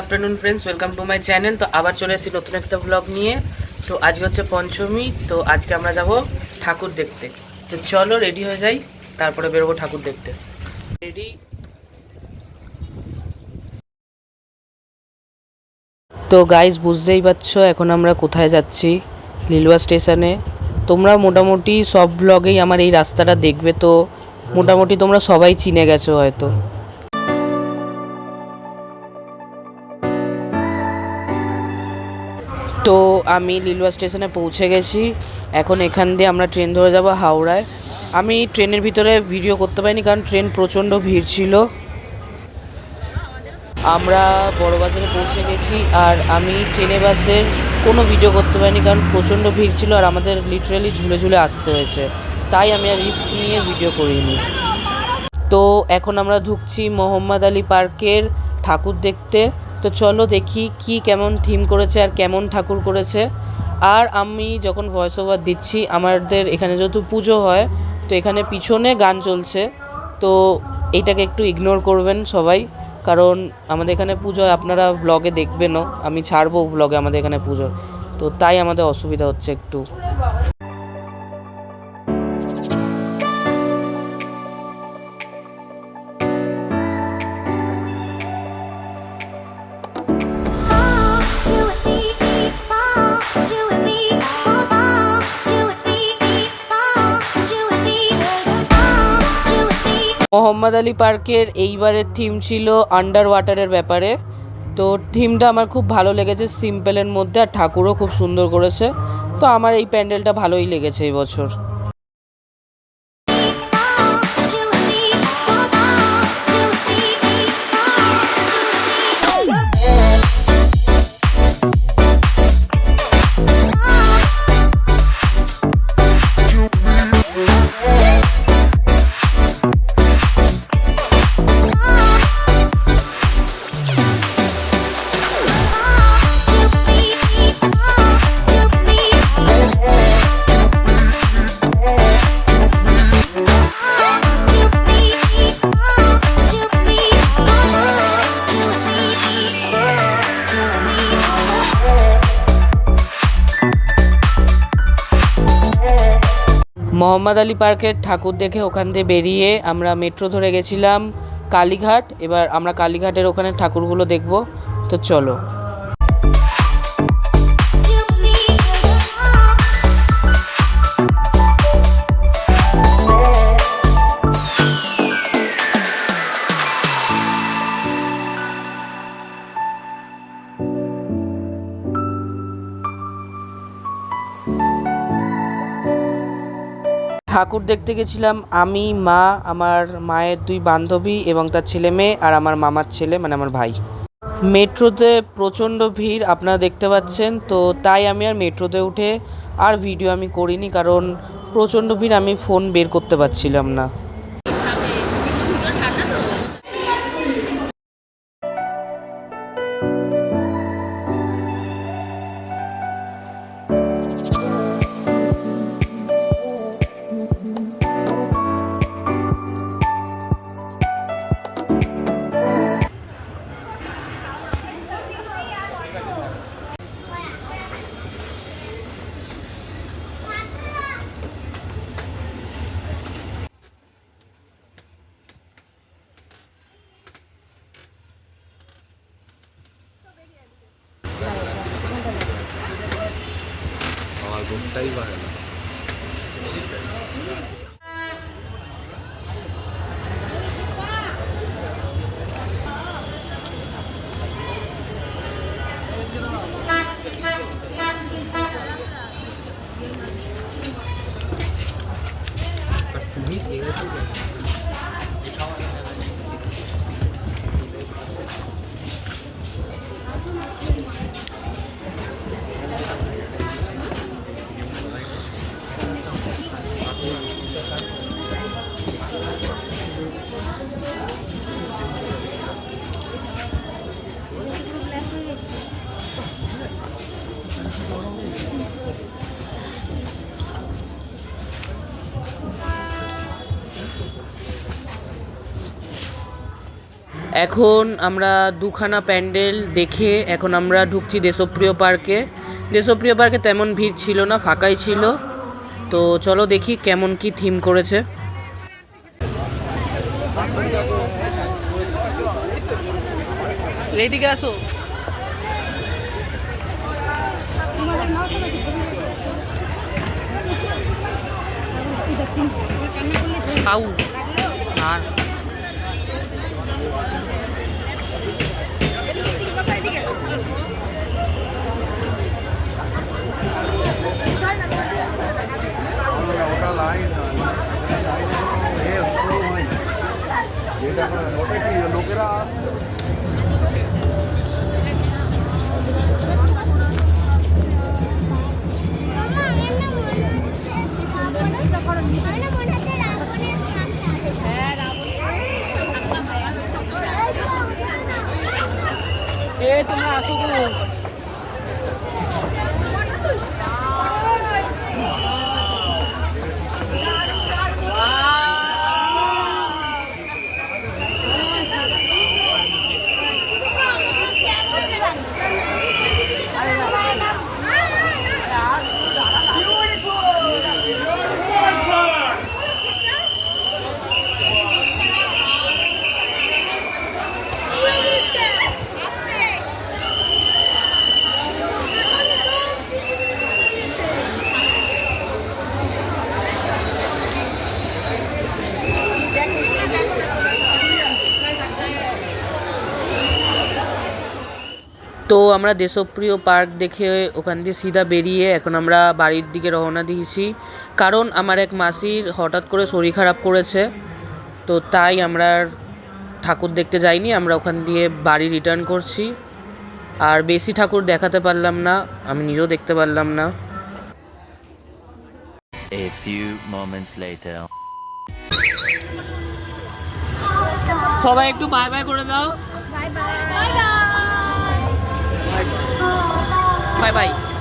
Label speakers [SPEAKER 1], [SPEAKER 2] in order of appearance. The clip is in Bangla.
[SPEAKER 1] Afternoon friends welcome to my channel তো আবার চলে এসেছি নতুন একটা ব্লগ নিয়ে। তো আজকে হচ্ছে পঞ্চমী। তো আজকে আমরা যাব ঠাকুর দেখতে। তো চলো রেডি হয়ে যাই। তারপরে বেরোবো ঠাকুর দেখতে। রেডি তো গাইস বুঝতেই পারছ, এখন আমরা কোথায় যাচ্ছি? লিলুয়া স্টেশনে। তোমরা মোটামুটি সব ব্লগেই আমার এই রাস্তাটা দেখবে তো। মোটামুটি তোমরা সবাই চিনে গেছো হয়তো। তো আমি লিলুয়া স্টেশনে পৌঁছে গেছি। এখন এখান দিয়ে আমরা ট্রেন ধরে যাব হাওড়ায়। আমি ট্রেনের ভিতরে ভিডিও করতে পারিনি কারণ ট্রেন প্রচণ্ড ভিড় ছিল। আমরা বড় বাজারে পৌঁছে গেছি আর আমি ট্রেনে বাসের কোনো ভিডিও করতে পারিনি কারণ প্রচণ্ড ভিড় ছিল আর আমাদের লিটারালি ঝুলে ঝুলে আসতে হয়েছে। তাই আমি আর রিস্ক নিয়ে ভিডিও করিনি। তো এখন আমরা ঢুকছি মোহাম্মদ আলী পার্কের ঠাকুর দেখতে। তো চলো দেখি কি কেমন থিম করেছে আর কেমন ঠাকুর করেছে। আর আমি যখন ভয়েস ওভার দিচ্ছি, আমাদের এখানে যেহেতু পুজো হয়, তো এখানে পিছনে গান চলছে। তো এইটাকে একটু ইগনোর করবেন সবাই, কারণ আমাদের এখানে পুজো আপনারা ভ্লগে দেখবেনও। আমি ছাড়বো ভ্লগে আমাদের এখানে পুজোর। তো তাই আমাদের অসুবিধা হচ্ছে একটু। মোহাম্মদ আলী পার্কের এইবারের থিম ছিল আন্ডার ওয়াটারের ব্যাপারে। তো থিমটা আমার খুব ভালো লেগেছে সিম্পলের মধ্যে, আর ঠাকুরও খুব সুন্দর করেছে। তো আমার এই প্যান্ডেলটা ভালোই লেগেছে এই বছর। মোহাম্মদ আলী পার্কের ঠাকুর দেখে ওখান থেকে বেরিয়ে আমরা মেট্রো ধরে গেছিলাম কালীঘাট। এবার আমরা কালীঘাটের ওখানে ঠাকুরগুলো দেখব। তো চলো। ঠাকুর দেখতে গেছিলাম। আমি, মা, আমার মায়ের দুই বান্ধবী এবং তার ছেলে মেয়ে আর আমার মামার ছেলে মানে আমার ভাই। মেট্রোতে প্রচণ্ড ভিড়, আপনারা দেখতে পাচ্ছেন। তো তাই আমি আর মেট্রোতে উঠে আর ভিডিও আমি করিনি, কারণ প্রচণ্ড ভিড় আমি ফোন বের করতে পারছিলাম না।
[SPEAKER 2] ঘুমটাই পারে না।
[SPEAKER 1] এখন আমরা দুখানা প্যান্ডেল দেখে এখন আমরা ঢুকছি দেশপ্রিয় পার্কে। দেশপ্রিয় পার্কে তেমন ভিড় ছিল না, ফাঁকাই ছিল। তো চলো দেখি কেমন কি থিম করেছে। খাও আর তোমরা আসো তো আমরা দেশপ্রিয় পার্ক দেখে ওখান দিয়ে সিধা বেরিয়ে এখন আমরা বাড়ির দিকে রওনা দিয়েছি। কারণ আমার এক মাসির হঠাৎ করে শরীর খারাপ করেছে তো তাই আমরা আর ঠাকুর দেখতে যাইনি আমরা ওখান দিয়ে বাড়ি রিটার্ন করছি। আর বেশি ঠাকুর দেখাতে পারলাম না আমি নিজেও দেখতে পারলাম না।
[SPEAKER 3] A few moments later.
[SPEAKER 1] সবাই একটু বাই বাই করে দাও।
[SPEAKER 4] Bye bye bye bye
[SPEAKER 1] bye bye